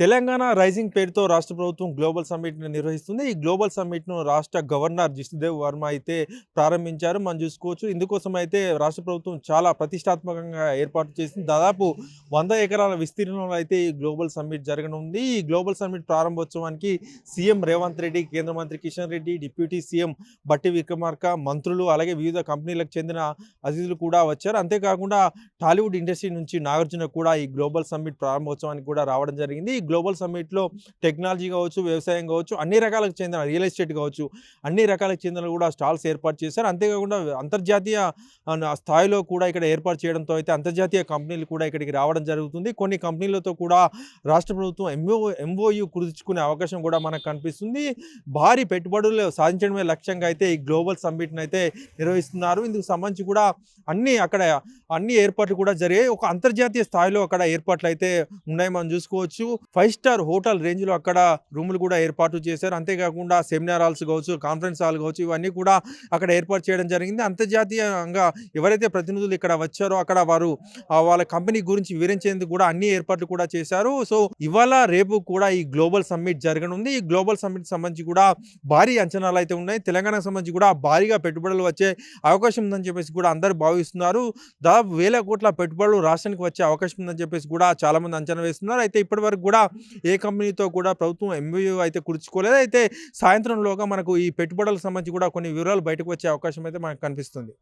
Telangana rising పేరుతో రాష్ట్ర ప్రభుత్వం గ్లోబల్ సమ్మిట్ను నిర్వహిస్తుంది. ఈ గ్లోబల్ సమ్మిట్ను రాష్ట్ర గవర్నర్ జిష్ణుదేవ్ వర్మ అయితే ప్రారంభించారు. మనం చూసుకోవచ్చు. ఇందుకోసం అయితే రాష్ట్ర ప్రభుత్వం చాలా ప్రతిష్టాత్మకంగా ఏర్పాటు చేసింది. దాదాపు వంద ఎకరాల విస్తీర్ణంలో అయితే ఈ గ్లోబల్ సమ్మిట్ జరగనుంది. ఈ గ్లోబల్ సమ్మిట్ ప్రారంభోత్సవానికి సీఎం రేవంత్ రెడ్డి కేంద్ర మంత్రి కిషన్ రెడ్డి డిప్యూటీ సీఎం బట్టి విక్రమార్క మంత్రులు అలాగే వివిధ కంపెనీలకు చెందిన అతిథులు కూడా వచ్చారు. అంతేకాకుండా టాలీవుడ్ ఇండస్ట్రీ నుంచి నాగార్జున కూడా ఈ గ్లోబల్ సమ్మిట్ ప్రారంభోత్సవానికి కూడా రావడం జరిగింది. గ్లోబల్ సమ్మిట్లో టెక్నాలజీ కావచ్చు వ్యవసాయం కావచ్చు అన్ని రకాలకు చెందిన రియల్ ఎస్టేట్ కావచ్చు అన్ని రకాలకు చెందిన కూడా స్టాల్స్ ఏర్పాటు చేశారు. అంతేకాకుండా అంతర్జాతీయ స్థాయిలో కూడా ఇక్కడ ఏర్పాటు చేయడంతో అయితే అంతర్జాతీయ కంపెనీలు కూడా ఇక్కడికి రావడం జరుగుతుంది. కొన్ని కంపెనీలతో కూడా రాష్ట్ర ప్రభుత్వం ఎంఓ ఎంఓయు కుదుర్చుకునే అవకాశం కూడా మనకు కనిపిస్తుంది. భారీ పెట్టుబడులు సాధించడమే లక్ష్యంగా అయితే ఈ గ్లోబల్ సమ్మిట్ను అయితే నిర్వహిస్తున్నారు. ఇందుకు సంబంధించి కూడా అన్ని అక్కడ అన్ని ఏర్పాట్లు కూడా జరిగాయి. ఒక అంతర్జాతీయ స్థాయిలో అక్కడ ఏర్పాట్లు అయితే ఉన్నాయి మనం చూసుకోవచ్చు. ఫైవ్ స్టార్ హోటల్ రేంజ్లో అక్కడ రూములు కూడా ఏర్పాటు చేశారు. అంతేకాకుండా సెమినార్ హాల్స్ కావచ్చు కాన్ఫరెన్స్ హాల్ కావచ్చు ఇవన్నీ కూడా అక్కడ ఏర్పాటు చేయడం జరిగింది. అంతర్జాతీయంగా ఎవరైతే ప్రతినిధులు ఇక్కడ వచ్చారో అక్కడ వారు వాళ్ళ కంపెనీ గురించి వివరించేందుకు కూడా అన్ని ఏర్పాట్లు కూడా చేశారు. సో ఇవాళ రేపు కూడా ఈ గ్లోబల్ సమ్మిట్ జరగనుంది. ఈ గ్లోబల్ సమ్మిట్ సంబంధించి కూడా భారీ అంచనాలు అయితే ఉన్నాయి. తెలంగాణకు సంబంధించి కూడా భారీగా పెట్టుబడులు వచ్చే అవకాశం ఉందని చెప్పేసి కూడా అందరూ భావిస్తున్నారు. దాదాపు వేల కోట్ల పెట్టుబడులు రాష్ట్రానికి వచ్చే అవకాశం ఉందని చెప్పేసి కూడా చాలామంది అంచనా వేస్తున్నారు. అయితే ఇప్పటి వరకు కూడా ఏ కంపెనీతో కూడా ప్రభుత్వం ఎంబీయూ అయితే కుడుచుకోలేదు అయితే సాయంత్రంలోగా మనకు ఈ పెట్టుబడులకు సంబంధించి కూడా కొన్ని వివరాలు బయటకు వచ్చే అవకాశం అయితే మనకు కనిపిస్తుంది.